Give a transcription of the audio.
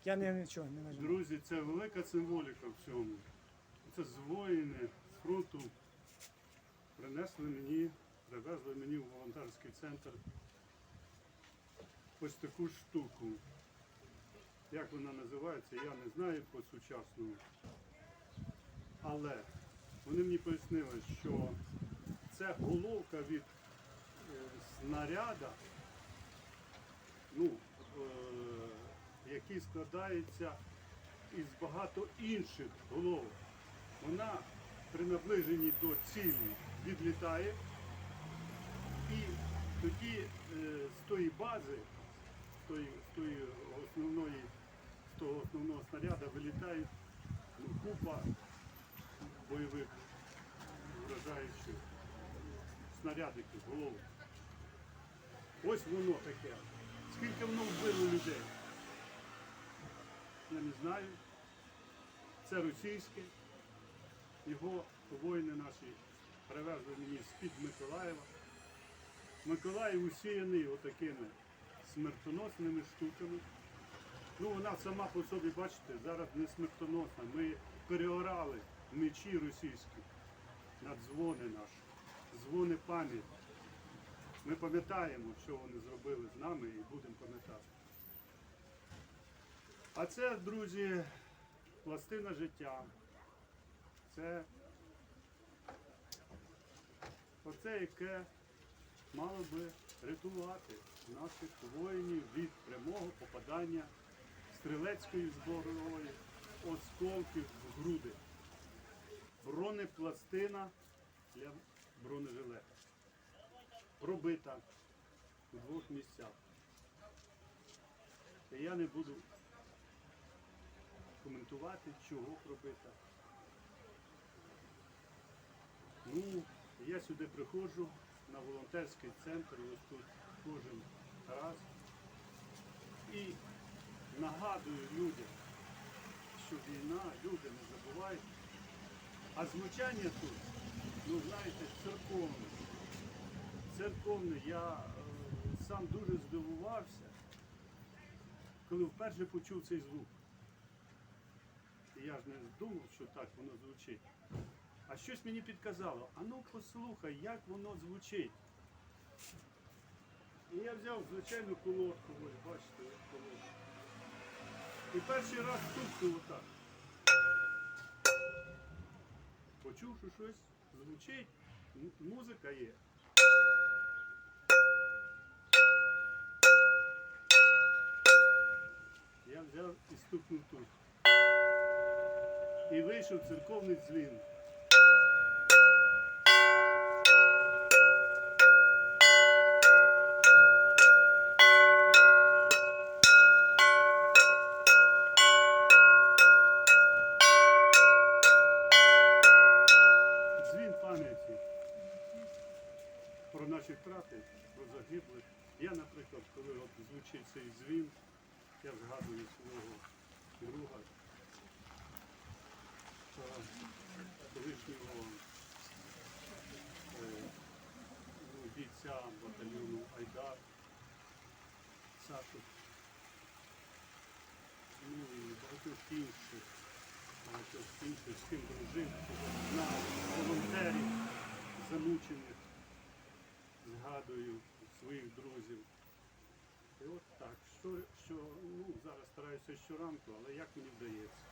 Так, я не, нічого не нажимаю. Друзі, це велика символіка в цьому. Це з воїни з фронту принесли мені, привезли мені в волонтерський центр ось таку штуку. Як вона називається, я не знаю по сучасному. Але вони мені пояснили, що це головка від е, снаряда, ну, е, який складається із багато інших головок. Вона при наближенні до цілі відлітає, і тоді е, з тої бази, з тої, з тої основної, з того основного снаряда вилітає ну, купа бойових вражаючих снарядиків, головок. Ось воно таке. Скільки воно вбило людей? Я не знаю. Це російське. Його воїни наші привезли мені з-під Миколаєва. Миколаїв усіяний отакими смертоносними штуками. Ну, вона сама по собі, бачите, зараз не смертоносна. Ми переорали мечі російські на дзвони наші, дзвони пам'яті. Ми пам'ятаємо, що вони зробили з нами і будемо пам'ятати. А це, друзі, пластина життя. Це оце, яке мало би рятувати наших воїнів від прямого попадання стрілецької зброї осколків в груди. Бронепластина для бронежилета. Пробита в двох місцях. Я не буду коментувати, чого пробита. Ну, я сюди приходжу на волонтерський центр, ось тут кожен раз. І нагадую людям, що війна, люди не забувають. А звучання тут, ну знаєте, церковне. Церковне. Я е, сам дуже здивувався, коли вперше почув цей звук. Я ж не думав, що так воно звучить. А щось мені підказало, а ну послухай, як воно звучить. І я взяв звичайну колодку, ось бачите, ось колодку. І перший раз стукнув отак. Почув, що щось звучить, музика є. Я взяв і стукнув тут. І вийшов церковний дзвін. Дзвін пам'яті про наші втрати, про загиблих. Я, наприклад, коли звучить цей дзвін, я згадую свого друга, колишнього бійця батальйону Айдар, Сашу, ну і багатьох інших, багатьох інших, з ким дружив, на волонтерів, замучених, згадую своїх друзів. І от так, що, що ну, зараз стараюся щоранку, але як мені вдається.